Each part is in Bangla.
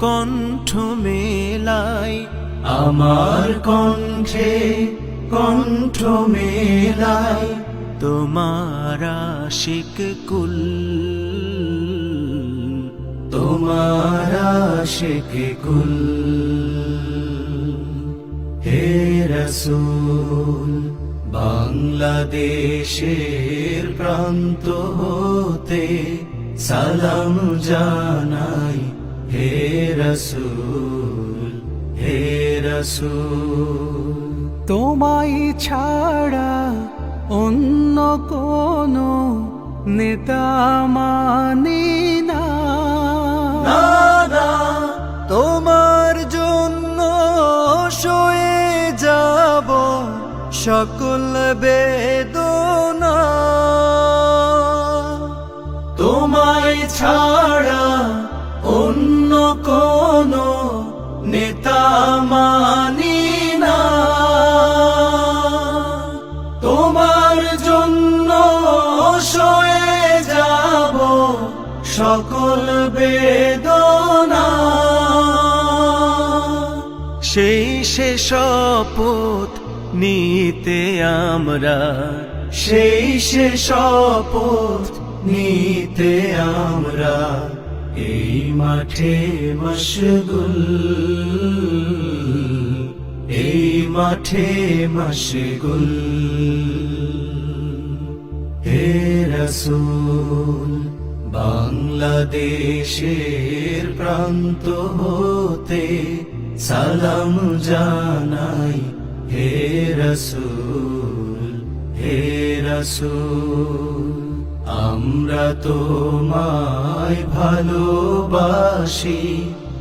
কণ্ঠ মেলাই। আমার কণ্ঠে কণ্ঠ মেলাই। তোমার আশিক কুল। তোমার আশিক কুল। হে রসুল বাংলাদেশের প্রান্ত হতে সালাম জানাই। রসুল হে রসুল। তোমায় ছাড়া অন্য কোনো নেতা মানি না। তোমার জন্য সয়ে যাব সকল বেদনা। তোমায় ছাড়া মানি না। তোমার জন্য সয়ে যাব সকল বেদনা। সেই সে শপথ নিতে আমরা, সেই সে শপথ নিতে আমরা, এই মাঠে মশগুল। মাঠে মশগুল। হে রসুল, বাংলাদেশের প্রান্ত হতে সালাম জানাই। হে রসুল হে রসুল, আমরা তোমায় ভালোবাসি।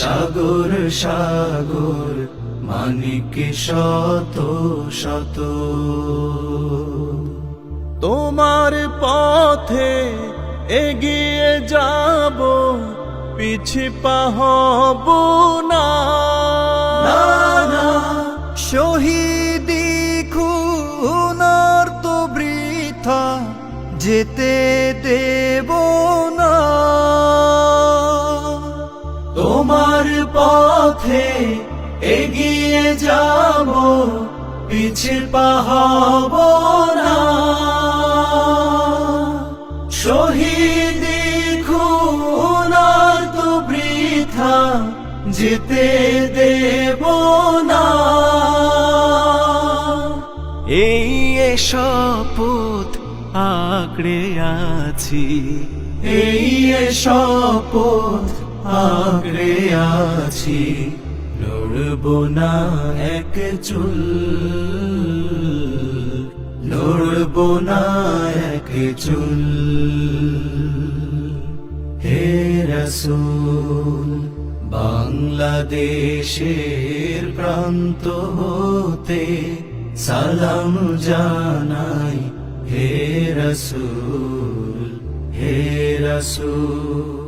সাগর সাগর মানিক শত শত। তোমার পথে এগিয়ে যাব পিছি পাহব না। শহীদি খুনার তো বৃথা যেতে দেব তোমার পথে এগিয়ে যাব, পিছে পাহব না। শহীদ খুনার তো বৃথা যেতে দেব না। এই শপথ আঁকড়ে আছি, এই শপথ আঁকড়ে আছি, লড়ব না এক চুল। লড়ব না এক চুল। হে রসুল, বাংলাদেশের প্রান্ত হতে সালাম জানাই। হে রসুল হে রসুল।